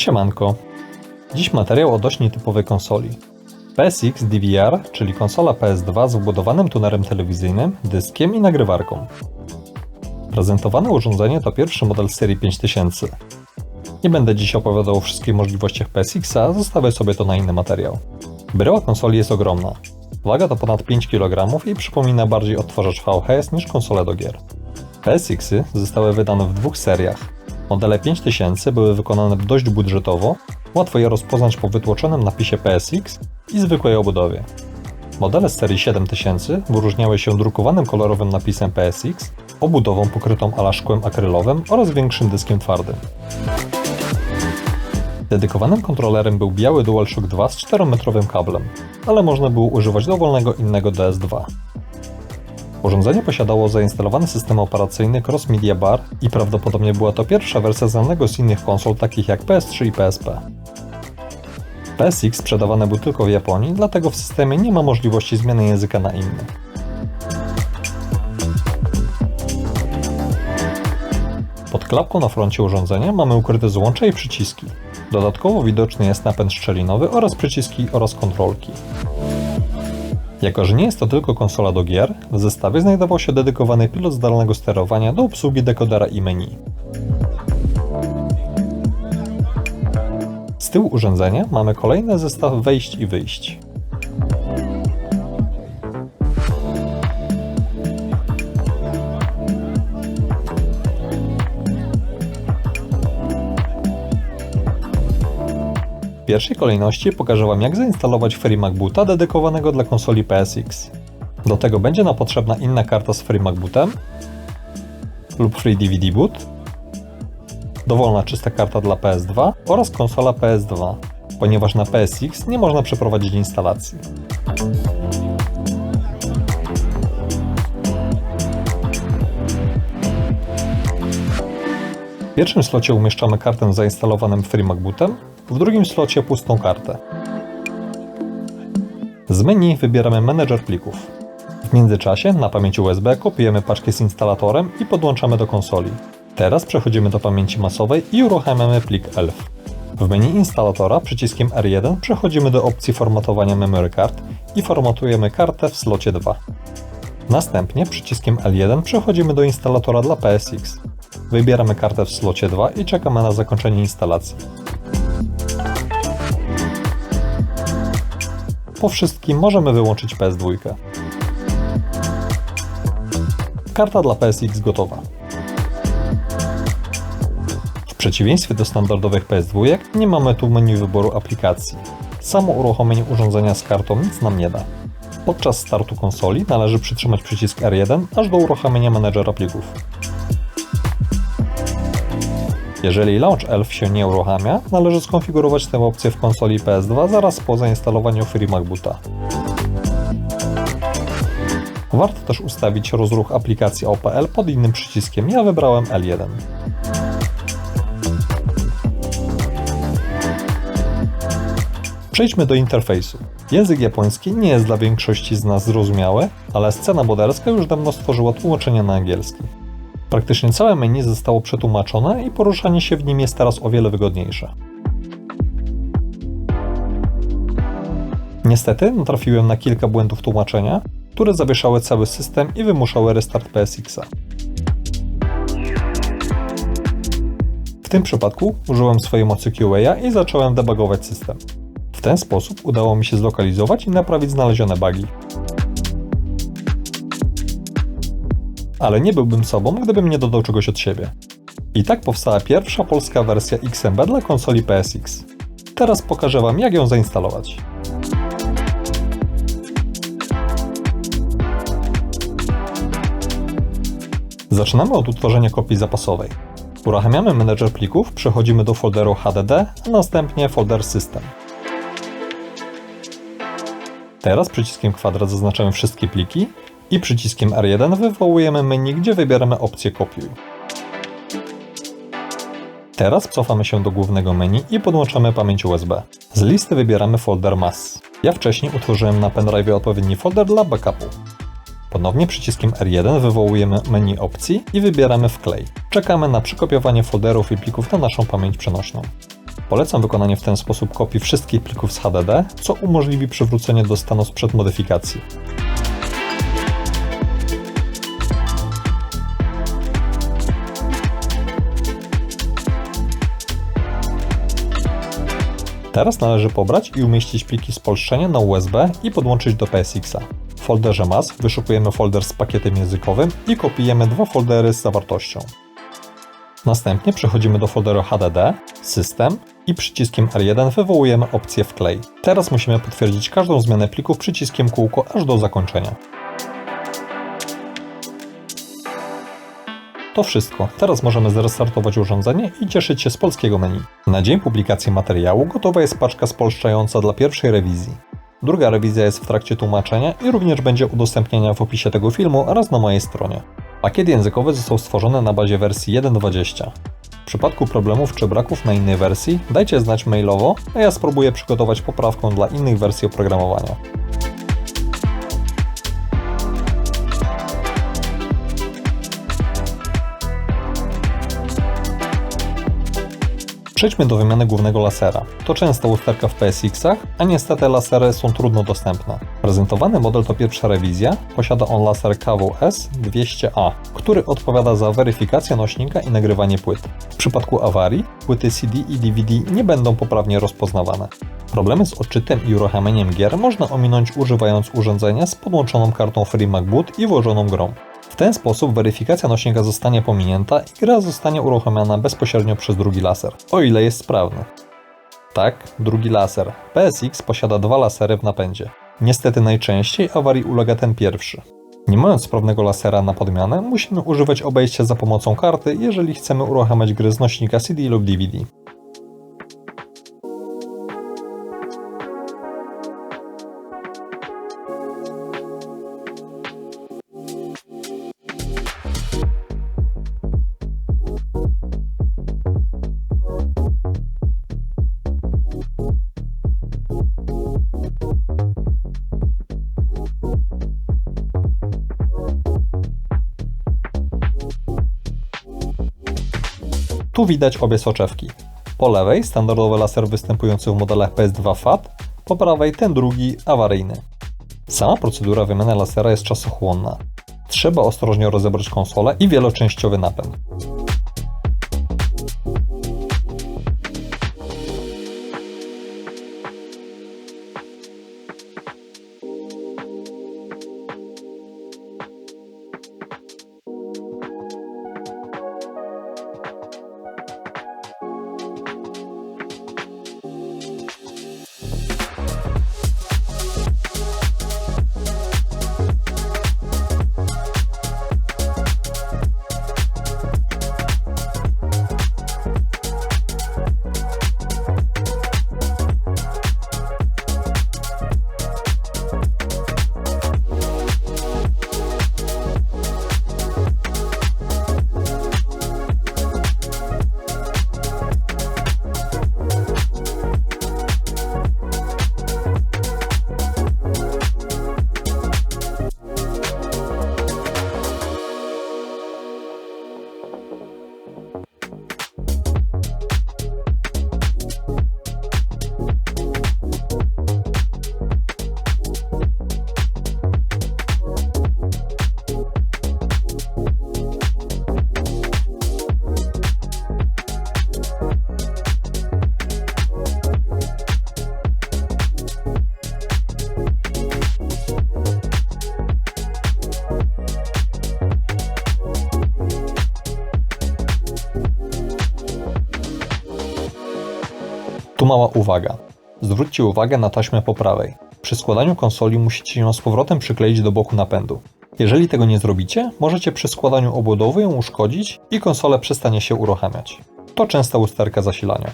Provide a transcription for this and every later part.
Siemanko. Dziś materiał o dość nietypowej konsoli. PSX DVR, czyli konsola PS2 z wbudowanym tunerem telewizyjnym, dyskiem i nagrywarką. Prezentowane urządzenie to pierwszy model serii 5000. Nie będę dziś opowiadał o wszystkich możliwościach PSX-a, zostawię sobie to na inny materiał. Bryła konsoli jest ogromna. Waga to ponad 5 kg i przypomina bardziej odtwarzacz VHS niż konsolę do gier. PSX-y zostały wydane w dwóch seriach. Modele 5000 były wykonane dość budżetowo, łatwo je rozpoznać po wytłoczonym napisie PSX i zwykłej obudowie. Modele z serii 7000 wyróżniały się drukowanym kolorowym napisem PSX, obudową pokrytą ala szkłem akrylowym oraz większym dyskiem twardym. Dedykowanym kontrolerem był biały DualShock 2 z 4-metrowym kablem, ale można było używać dowolnego innego DS2. Urządzenie posiadało zainstalowany system operacyjny Cross Media Bar i prawdopodobnie była to pierwsza wersja znanego z innych konsol takich jak PS3 i PSP. PSX sprzedawany był tylko w Japonii, dlatego w systemie nie ma możliwości zmiany języka na inny. Pod klapką na froncie urządzenia mamy ukryte złącze i przyciski. Dodatkowo widoczny jest napęd szczelinowy oraz przyciski oraz kontrolki. Jako, że nie jest to tylko konsola do gier, w zestawie znajdował się dedykowany pilot zdalnego sterowania do obsługi dekodera i menu. Z tyłu urządzenia mamy kolejny zestaw wejść i wyjść. Pierwszej kolejności pokażę Wam jak zainstalować FreeMac Boota dedykowanego dla konsoli PSX. Do tego będzie nam potrzebna inna karta z FreeMac Bootem lub Free DVD Boot, dowolna czysta karta dla PS2 oraz konsola PS2, ponieważ na PSX nie można przeprowadzić instalacji. Pierwszym slocie umieszczamy kartę z zainstalowanym FreeMac Bootem, w drugim slocie pustą kartę. Z menu wybieramy menedżer plików. W międzyczasie na pamięci USB kopiujemy paczkę z instalatorem i podłączamy do konsoli. Teraz przechodzimy do pamięci masowej i uruchamiamy plik ELF. W menu instalatora przyciskiem R1 przechodzimy do opcji formatowania memory card i formatujemy kartę w slocie 2. Następnie przyciskiem L1 przechodzimy do instalatora dla PSX. Wybieramy kartę w slocie 2 i czekamy na zakończenie instalacji. Po wszystkim możemy wyłączyć PS2. Karta dla PSX gotowa. W przeciwieństwie do standardowych PS2 nie mamy tu menu wyboru aplikacji. Samo uruchomienie urządzenia z kartą nic nam nie da. Podczas startu konsoli należy przytrzymać przycisk R1 aż do uruchomienia menedżera plików. Jeżeli Launch Elf się nie uruchamia, należy skonfigurować tę opcję w konsoli PS2 zaraz po zainstalowaniu FreeMac Boota. Warto też ustawić rozruch aplikacji OPL pod innym przyciskiem, ja wybrałem L1. Przejdźmy do interfejsu. Język japoński nie jest dla większości z nas zrozumiały, ale scena modelska już dawno stworzyła tłumaczenie na angielski. Praktycznie całe menu zostało przetłumaczone i poruszanie się w nim jest teraz o wiele wygodniejsze. Niestety natrafiłem na kilka błędów tłumaczenia, które zawieszały cały system i wymuszały restart PSX-a. W tym przypadku użyłem swojej mocy QA i zacząłem debugować system. W ten sposób udało mi się zlokalizować i naprawić znalezione bugi. Ale nie byłbym sobą, gdybym nie dodał czegoś od siebie. I tak powstała pierwsza polska wersja XMB dla konsoli PSX. Teraz pokażę Wam jak ją zainstalować. Zaczynamy od utworzenia kopii zapasowej. Uruchamiamy menedżer plików, przechodzimy do folderu HDD, a następnie folder System. Teraz przyciskiem kwadrat zaznaczamy wszystkie pliki i przyciskiem R1 wywołujemy menu, gdzie wybieramy opcję kopiuj. Teraz cofamy się do głównego menu i podłączamy pamięć USB. Z listy wybieramy folder MAS. Ja wcześniej utworzyłem na pendrive odpowiedni folder dla backupu. Ponownie przyciskiem R1 wywołujemy menu opcji i wybieramy wklej. Czekamy na przykopiowanie folderów i plików na naszą pamięć przenośną. Polecam wykonanie w ten sposób kopii wszystkich plików z HDD, co umożliwi przywrócenie do stanu sprzed modyfikacji. Teraz należy pobrać i umieścić pliki spolszczenia na USB i podłączyć do PSX-a. W folderze MAS wyszukujemy folder z pakietem językowym i kopiujemy dwa foldery z zawartością. Następnie przechodzimy do folderu HDD, System i przyciskiem R1 wywołujemy opcję Wklej. Teraz musimy potwierdzić każdą zmianę plików przyciskiem kółko aż do zakończenia. To wszystko. Teraz możemy zrestartować urządzenie i cieszyć się z polskiego menu. Na dzień publikacji materiału gotowa jest paczka spolszczająca dla pierwszej rewizji. Druga rewizja jest w trakcie tłumaczenia i również będzie udostępnienia w opisie tego filmu oraz na mojej stronie. Pakiet językowy został stworzony na bazie wersji 1.20. W przypadku problemów czy braków na innej wersji dajcie znać mailowo, a ja spróbuję przygotować poprawkę dla innych wersji oprogramowania. Przejdźmy do wymiany głównego lasera. To częsta usterka w PSX-ach, a niestety lasery są trudno dostępne. Prezentowany model to pierwsza rewizja, posiada on laser KWS 200A, który odpowiada za weryfikację nośnika i nagrywanie płyt. W przypadku awarii, płyty CD i DVD nie będą poprawnie rozpoznawane. Problemy z odczytem i uruchamianiem gier można ominąć używając urządzenia z podłączoną kartą FreeMac Boot i włożoną grą. Ten sposób weryfikacja nośnika zostanie pominięta i gra zostanie uruchomiona bezpośrednio przez drugi laser, o ile jest sprawny. Tak, drugi laser. PSX posiada dwa lasery w napędzie. Niestety najczęściej awarii ulega ten pierwszy. Nie mając sprawnego lasera na podmianę, musimy używać obejścia za pomocą karty, jeżeli chcemy uruchamiać gry z nośnika CD lub DVD. Tu widać obie soczewki. Po lewej standardowy laser występujący w modelach PS2 FAT, po prawej ten drugi awaryjny. Sama procedura wymiany lasera jest czasochłonna. Trzeba ostrożnie rozebrać konsolę i wieloczęściowy napęd. Mała uwaga. Zwróćcie uwagę na taśmę po prawej. Przy składaniu konsoli musicie ją z powrotem przykleić do boku napędu. Jeżeli tego nie zrobicie, możecie przy składaniu obudowy ją uszkodzić i konsola przestanie się uruchamiać. To częsta usterka zasilania.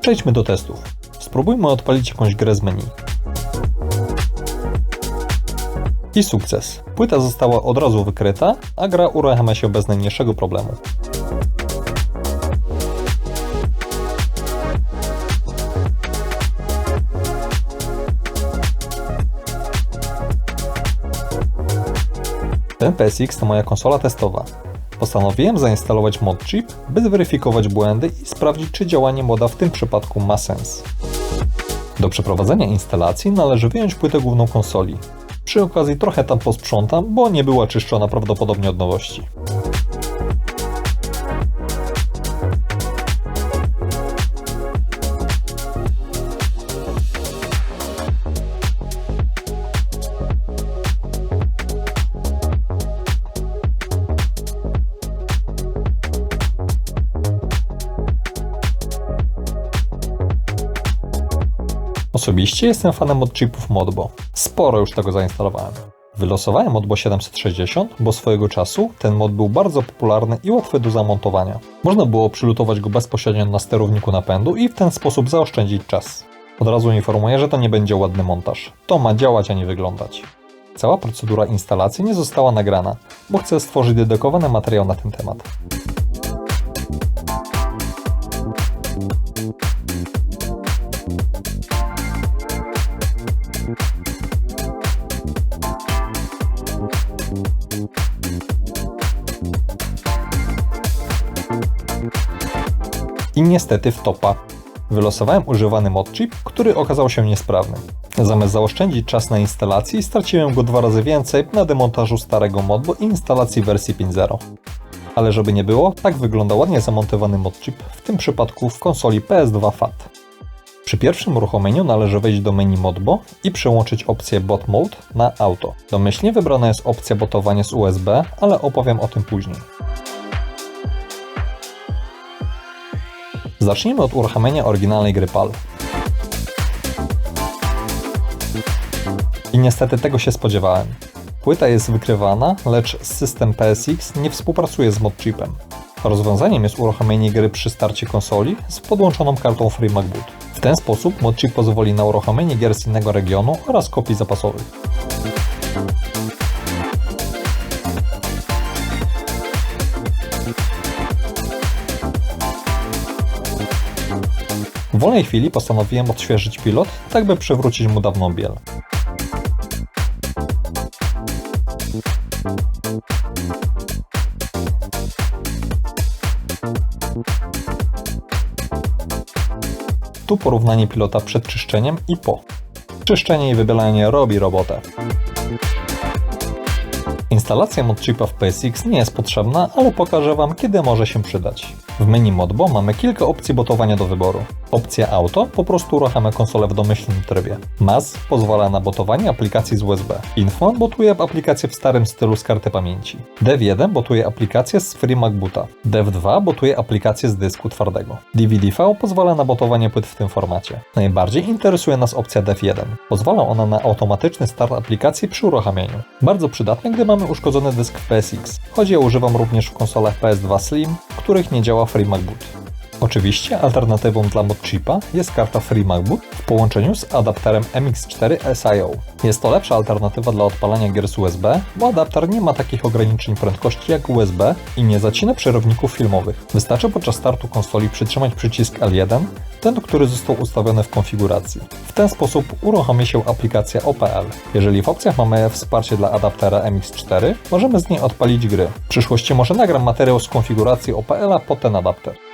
Przejdźmy do testów. Spróbujmy odpalić jakąś grę z menu. I sukces. Płyta została od razu wykryta, a gra uruchamia się bez najmniejszego problemu. Ten PSX to moja konsola testowa. Postanowiłem zainstalować mod chip, by zweryfikować błędy i sprawdzić, czy działanie moda w tym przypadku ma sens. Do przeprowadzenia instalacji należy wyjąć płytę główną konsoli. Przy okazji trochę tam posprzątam, bo nie była czyszczona prawdopodobnie od nowości. Osobiście jestem fanem od chipów Modbo. Sporo już tego zainstalowałem. Wylosowałem Modbo 760, bo swojego czasu ten mod był bardzo popularny i łatwy do zamontowania. Można było przylutować go bezpośrednio na sterowniku napędu i w ten sposób zaoszczędzić czas. Od razu informuję, że to nie będzie ładny montaż. To ma działać, a nie wyglądać. Cała procedura instalacji nie została nagrana, bo chcę stworzyć dedykowany materiał na ten temat. I niestety w topa. Wylosowałem używany mod chip, który okazał się niesprawny. Zamiast zaoszczędzić czas na instalacji, straciłem go dwa razy więcej na demontażu starego modbo i instalacji wersji 5.0. Ale żeby nie było, tak wygląda ładnie zamontowany mod chip, w tym przypadku w konsoli PS2 FAT. Przy pierwszym uruchomieniu należy wejść do menu Modbo i przełączyć opcję Bot Mode na Auto. Domyślnie wybrana jest opcja botowanie z USB, ale opowiem o tym później. Zacznijmy od uruchamiania oryginalnej gry PAL. I niestety tego się spodziewałem. Płyta jest wykrywana, lecz system PSX nie współpracuje z modchipem. Rozwiązaniem jest uruchomienie gry przy starcie konsoli z podłączoną kartą FreeMac Boot. W ten sposób modchip pozwoli na uruchomienie gier z innego regionu oraz kopii zapasowych. W wolnej chwili postanowiłem odświeżyć pilot, tak by przywrócić mu dawną biel. Tu porównanie pilota przed czyszczeniem i po. Czyszczenie i wybielanie robi robotę. Instalacja modchipa w PSX nie jest potrzebna, ale pokażę Wam, kiedy może się przydać. W menu Modbo mamy kilka opcji botowania do wyboru. Opcja Auto po prostu uruchamia konsolę w domyślnym trybie. MAS pozwala na botowanie aplikacji z USB. Info botuje aplikację w starym stylu z karty pamięci. Dev1 botuje aplikację z FreeMac Boota. Dev2 botuje aplikację z dysku twardego. DVD-V pozwala na botowanie płyt w tym formacie. Najbardziej interesuje nas opcja Dev1. Pozwala ona na automatyczny start aplikacji przy uruchamianiu. Bardzo przydatne, gdy mamy uszkodzony dysk PSX. Ja używam również w konsolach PS2 Slim, w których nie działa FreeMac Boot. Oczywiście alternatywą dla modchipa jest karta FreeMac Boot w połączeniu z adapterem MX4 SIO. Jest to lepsza alternatywa dla odpalania gier z USB, bo adapter nie ma takich ograniczeń prędkości jak USB i nie zacina przerowników filmowych. Wystarczy podczas startu konsoli przytrzymać przycisk L1, ten, który został ustawiony w konfiguracji. W ten sposób uruchomi się aplikacja OPL. Jeżeli w opcjach mamy wsparcie dla adaptera MX4, możemy z niej odpalić gry. W przyszłości może nagram materiał z konfiguracji OPL-a pod ten adapter.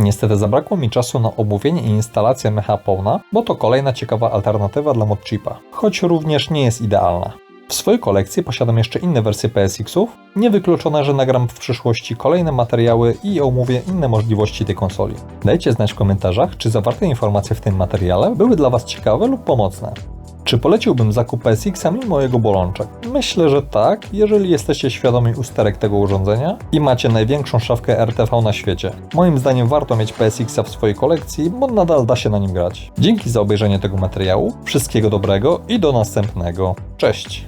Niestety zabrakło mi czasu na omówienie i instalację Mecha Pona, bo to kolejna ciekawa alternatywa dla modchipa, choć również nie jest idealna. W swojej kolekcji posiadam jeszcze inne wersje PSX-ów, niewykluczone, że nagram w przyszłości kolejne materiały i omówię inne możliwości tej konsoli. Dajcie znać w komentarzach, czy zawarte informacje w tym materiale były dla Was ciekawe lub pomocne. Czy poleciłbym zakup PSX-a mimo jego bolączek? Myślę, że tak, jeżeli jesteście świadomi usterek tego urządzenia i macie największą szafkę RTV na świecie. Moim zdaniem warto mieć PSX-a w swojej kolekcji, bo nadal da się na nim grać. Dzięki za obejrzenie tego materiału, wszystkiego dobrego i do następnego. Cześć!